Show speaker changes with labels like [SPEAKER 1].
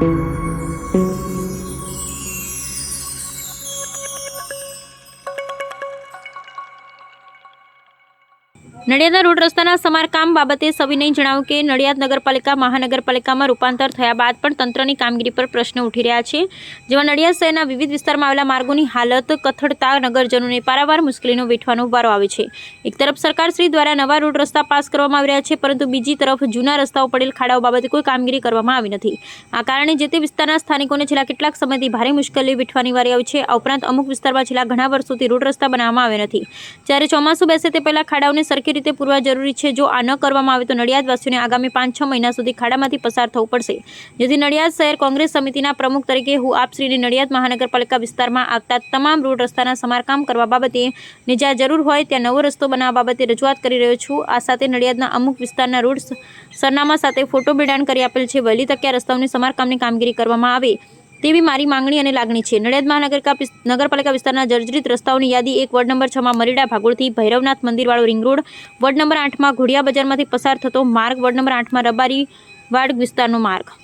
[SPEAKER 1] thank you નડિયાદના road રસ્તાના સમારકામ બાબતે સવિનય જણાવ્યું કે નડિયાદ નગરપાલિકા મહાનગરપાલિકામાં રૂપાંતર થયા બાદ પણ તંત્રની કામગીરી પર પ્રશ્ન ઉઠી રહ્યા છે. જેમાં નડિયાદ શહેરના વિવિધ વિસ્તારમાં આવેલા માર્ગોની હાલત, કથળતા, નગરજનોને પારાવાર મુશ્કેલીનો વેઠવાનો વારો આવે છે. એક તરફ સરકારશ્રી દ્વારા નવા રોડ રસ્તા પાસ કરવામાં આવી રહ્યા છે, પરંતુ બીજી તરફ જૂના રસ્તાઓ પડેલ ખાડાઓ બાબતે કોઈ કામગીરી કરવામાં આવી નથી. આ કારણે જે તે વિસ્તારના સ્થાનિકોને છેલ્લા કેટલાક સમયથી ભારે મુશ્કેલી વેઠવાની વારી આવી છે. આ ઉપરાંત અમુક વિસ્તારમાં છેલ્લા ઘણા વર્ષોથી રોડ રસ્તા બનાવવામાં આવ્યા નથી. જ્યારે ચોમાસું બેસે તે પહેલાં ખાડાઓને સરખી રીતે પૂરવા જરૂરી છે? જો આ ન કરવામાં આવે તો નડિયાદવાસીઓને આગામી પાંચ છ મહિના સુધી ખાડામાંથી પસાર થવું પડશે. જેથી નડિયાદ શહેર કોંગ્રેસ સમિતિના પ્રમુખ તરીકે હું આપશ્રીને નડિયાદ મહાનગરપાલિકા વિસ્તારમાં આવતા તમામ રોડ રસ્તાના સમારકામ કરવા બાબતે ને જ્યાં જરૂર હોય ત્યાં નવો રસ્તો બનાવવા બાબતે રજૂઆત કરી રહ્યો છું. આ સાથે નડિયાદના અમુક વિસ્તારના રોડ સરનામા સાથે ફોટો બિડાણ કરી આપેલ છે. વહેલી તકે રસ્તાઓની સમારકામની કામગીરી કરવામાં આવે. તેવી મારી માંગણી અને લાગણી છે. નડિયાદ મહાનગરકા નગરપાલિકા વિસ્તારના જર્જરિત રસ્તાઓની યાદી એક વોર્ડ નંબર છમાં મરીડા ભાગોળથી ભૈરવનાથ મંદિરવાળો રિંગ રોડ, વોર્ડ નંબર આઠમાં ઘોડિયા બજારમાંથી પસાર થતો માર્ગ, વોર્ડ નંબર આઠમાં રબારી વાડ વિસ્તારનો માર્ગ.